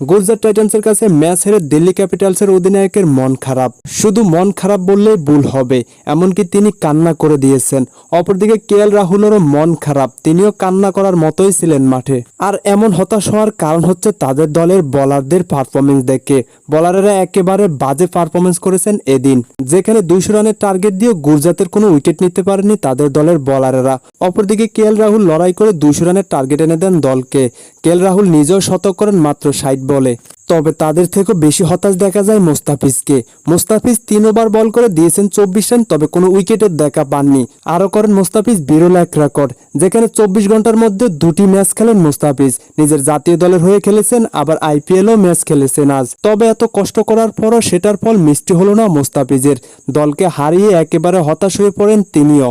গুজরাট টাইটান্সের কাছে ম্যাচ হেরে দিল্লি ক্যাপিটালসের অধিনায়কের মন খারাপ। শুধু মন খারাপ বললেই ভুল হবে, এমনকি তিনি কান্না করে দিয়েছেন। অপরদিকে কে এল রাহুলেরও মন খারাপ, তিনিও কান্না করার মতোই ছিলেন মাঠে। আর এমন হতাশ হওয়ার কারণ হচ্ছে তাদের দলের বলারদের পারফরমেন্স দেখে। বলারেরা একেবারে বাজে পারফরমেন্স করেছেন এদিন যেখানে দুইশো রানের টার্গেট দিয়ে গুজরাতের কোনো উইকেট নিতে পারেনি তাদের দলের বলারেরা। অপরদিকে কে এল রাহুল লড়াই করে দুইশো রানের টার্গেট এনে দেন দলকে। কে এল রাহুল নিজেও শতক করেন মাত্র ষাট বলে। তবে তাদের থেকেও বেশি হতাশ দেখা যায় মোস্তাফিজকে। মোস্তাফিজ তিন ওভার বল করে দিয়েছেন চব্বিশ রান, তবে কোনো উইকেটের দেখা পাননি। আরও করেন মোস্তাফিজ বিরল এক রেকর্ড, যেখানে চব্বিশ ঘণ্টার মধ্যে দুটি ম্যাচ খেলেন মোস্তাফিজ। নিজের জাতীয় দলের হয়ে খেলেছেন, আবার আইপিএলও ম্যাচ খেলেছেন আজ। তবে এত কষ্ট করার পরও সেটার ফল মিষ্টি হলো না মোস্তাফিজের। দলকে হারিয়ে একেবারে হতাশ হয়ে পড়েন তিনিও।